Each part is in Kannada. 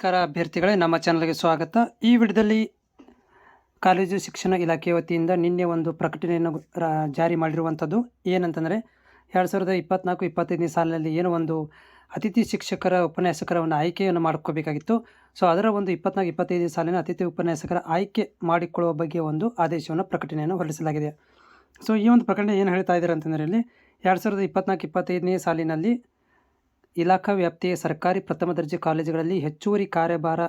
ನಮಸ್ಕಾರ ಅಭ್ಯರ್ಥಿಗಳೇ, ನಮ್ಮ ಚಾನಲ್ಗೆ ಸ್ವಾಗತ. ಈ ವಿಡಿಯೋದಲ್ಲಿ ಕಾಲೇಜು ಶಿಕ್ಷಣ ಇಲಾಖೆ ವತಿಯಿಂದ ನಿನ್ನೆ ಒಂದು ಪ್ರಕಟಣೆಯನ್ನು ಜಾರಿ ಮಾಡಿರುವಂಥದ್ದು. ಏನಂತಂದರೆ, ಎರಡು ಸಾವಿರದ ಇಪ್ಪತ್ನಾಲ್ಕು, ಇಪ್ಪತ್ತೈದನೇ ಸಾಲಿನಲ್ಲಿ ಏನು ಒಂದು ಅತಿಥಿ ಶಿಕ್ಷಕರ ಉಪನ್ಯಾಸಕರವನ್ನು ಆಯ್ಕೆಯನ್ನು ಮಾಡ್ಕೋಬೇಕಾಗಿತ್ತು. ಸೊ ಅದರ ಒಂದು ಇಪ್ಪತ್ನಾಲ್ಕು, ಇಪ್ಪತ್ತೈದನೇ ಸಾಲಿನ ಅತಿಥಿ ಉಪನ್ಯಾಸಕರ ಆಯ್ಕೆ ಮಾಡಿಕೊಳ್ಳುವ ಬಗ್ಗೆ ಒಂದು ಆದೇಶವನ್ನು ಪ್ರಕಟಣೆಯನ್ನು ಹೊರಡಿಸಲಾಗಿದೆ. ಸೊ ಈ ಒಂದು ಪ್ರಕಟಣೆ ಏನು ಹೇಳ್ತಾ ಇದ್ದಾರೆ ಅಂತಂದರೆ, ಇಲ್ಲಿ ಎರಡು ಸಾವಿರದ ಇಪ್ಪತ್ನಾಲ್ಕು, ಇಪ್ಪತ್ತೈದನೇ ಸಾಲಿನಲ್ಲಿ ಇಲಾಖಾ ವ್ಯಾಪ್ತಿಯ ಸರ್ಕಾರಿ ಪ್ರಥಮ ದರ್ಜೆ ಕಾಲೇಜುಗಳಲ್ಲಿ ಹೆಚ್ಚುವರಿ ಕಾರ್ಯಭಾರ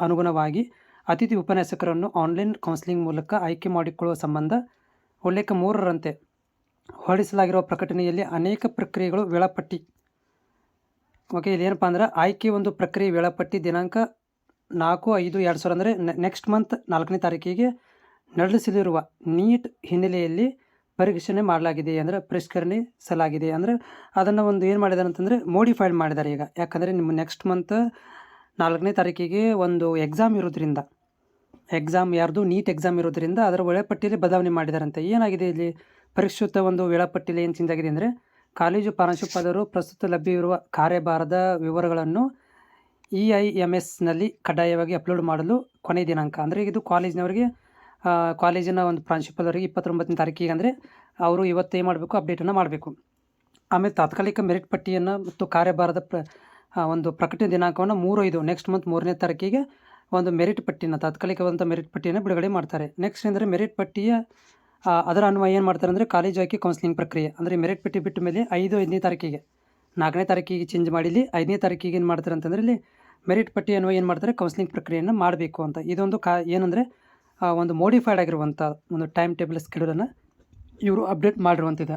ಅನುಗುಣವಾಗಿ ಅತಿಥಿ ಉಪನ್ಯಾಸಕರನ್ನು ಆನ್ಲೈನ್ ಕೌನ್ಸಿಲಿಂಗ್ ಮೂಲಕ ಆಯ್ಕೆ ಮಾಡಿಕೊಳ್ಳುವ ಸಂಬಂಧ ಉಲ್ಲೇಖ ಮೂರರಂತೆ ಹೊರಡಿಸಲಾಗಿರುವ ಪ್ರಕಟಣೆಯಲ್ಲಿ ಅನೇಕ ಪ್ರಕ್ರಿಯೆಗಳು ವೇಳಾಪಟ್ಟಿ. ಓಕೆ ಇದೇನಪ್ಪ ಅಂದ್ರೆ ಆಯ್ಕೆ ಒಂದು ಪ್ರಕ್ರಿಯೆ ವೇಳಾಪಟ್ಟಿ ದಿನಾಂಕ ನಾಲ್ಕು ಐದು ಎರಡು ಸಾವಿರ ಅಂದರೆ ನೆಕ್ಸ್ಟ್ ಮಂತ್ ನಾಲ್ಕನೇ ತಾರೀಕಿಗೆ ನಡೆಸಲಿರುವ ನೀಟ್ ಹಿನ್ನೆಲೆಯಲ್ಲಿ ಪರೀಕ್ಷಣೆ ಮಾಡಲಾಗಿದೆ ಅಂದರೆ ಪರಿಷ್ಕರಣಿಸಲಾಗಿದೆ ಅಂದರೆ ಅದನ್ನು ಒಂದು ಏನು ಮಾಡಿದ್ದಾರೆ ಅಂತಂದರೆ ಮೋಡಿಫೈಡ್ ಮಾಡಿದ್ದಾರೆ ಈಗ. ಯಾಕಂದರೆ ನಿಮ್ಮ ನೆಕ್ಸ್ಟ್ ಮಂತ್ ನಾಲ್ಕನೇ ತಾರೀಕಿಗೆ ಒಂದು ಎಕ್ಸಾಮ್ ಇರೋದ್ರಿಂದ ಎಕ್ಸಾಮ್ ಯಾರ್ದು ನೀಟ್ ಎಕ್ಸಾಮ್ ಇರೋದ್ರಿಂದ ಅದರ ವೇಳಾಪಟ್ಟಿಯಲ್ಲಿ ಬದಲಾವಣೆ ಮಾಡಿದಾರಂತೆ. ಏನಾಗಿದೆ ಇಲ್ಲಿ? ಪರಿಷ್ಕೃತ ಒಂದು ವೇಳಾಪಟ್ಟಿಯಲ್ಲಿ ಏನು ಚೇಂಜ್ ಅಂದರೆ ಕಾಲೇಜು ಪ್ರಾಂಶುಪಾಲರು ಪ್ರಸ್ತುತ ಲಭ್ಯವಿರುವ ಕಾರ್ಯಭಾರದ ವಿವರಗಳನ್ನು ಇ ಐ ಎಂ ಎಸ್ನಲ್ಲಿ ಕಡ್ಡಾಯವಾಗಿ ಅಪ್ಲೋಡ್ ಮಾಡಲು ಕೊನೆಯ ದಿನಾಂಕ. ಅಂದರೆ ಇದು ಕಾಲೇಜಿನವರಿಗೆ ಕಾಲೇಜಿನ ಒಂದು ಪ್ರಾಂಶುಪಾಲರಿಗೆ ಇಪ್ಪತ್ತೊಂಬತ್ತನೇ ತಾರೀಕಿಗೆ ಅಂದರೆ ಅವರು ಇವತ್ತು ಮಾಡಬೇಕು ಅಪ್ಡೇಟನ್ನು ಮಾಡಬೇಕು. ಆಮೇಲೆ ತಾತ್ಕಾಲಿಕ ಮೆರಿಟ್ ಪಟ್ಟಿಯನ್ನು ಮತ್ತು ಕಾರ್ಯಭಾರದ ಪ್ರ ಒಂದು ಪ್ರಕಟಣೆ ದಿನಾಂಕವನ್ನು ಮೂರು ಐದು ನೆಕ್ಸ್ಟ್ ಮಂತ್ ಮೂರನೇ ತಾರೀಕಿಗೆ ಒಂದು ಮೆರಿಟ್ ಪಟ್ಟಿನ ತಾತ್ಕಾಲಿಕವಾದಂಥ ಮೆರಿಟ್ ಪಟ್ಟಿಯನ್ನು ಬಿಡುಗಡೆ ಮಾಡ್ತಾರೆ. ನೆಕ್ಸ್ಟ್ ಅಂದರೆ ಮೆರಿಟ್ ಪಟ್ಟಿಯ ಅದರ ಅನ್ವಯ ಏನು ಮಾಡ್ತಾರೆ ಅಂದರೆ ಕಾಲೇಜು ಆಯ್ಕೆ ಕೌನ್ಸಿಲಿಂಗ್ ಪ್ರಕ್ರಿಯೆ, ಅಂದರೆ ಮೆರಿಟ್ ಪಟ್ಟಿ ಬಿಟ್ಟ ಮೇಲೆ ಐದು, ಐದನೇ ತಾರೀಕಿಗೆ. ನಾಲ್ಕನೇ ತಾರೀಕಿಗೆ ಚೇಂಜ್ ಮಾಡಿ ಇಲ್ಲಿ ಐದನೇ ತಾರೀಕಿಗೆ ಏನು ಮಾಡ್ತಾರೆ ಅಂತಂದರೆ ಇಲ್ಲಿ ಮೆರಿಟ್ ಪಟ್ಟಿ ಅನ್ವಯ ಏನು ಮಾಡ್ತಾರೆ ಕೌನ್ಸಿಲಿಂಗ್ ಪ್ರಕ್ರಿಯೆಯನ್ನು ಮಾಡಬೇಕು ಅಂತ. ಇದೊಂದು ಕಾ, ಏನಂದರೆ ಒಂದು ಮೋಡಿಫೈಡ್ ಆಗಿರುವಂಥ ಒಂದು ಟೈಮ್ ಟೇಬಲ್ ಸ್ಕೆಡ್ಯೂಲನ್ನು ಇವರು ಅಪ್ಡೇಟ್ ಮಾಡಿರುವಂತಿದೆ.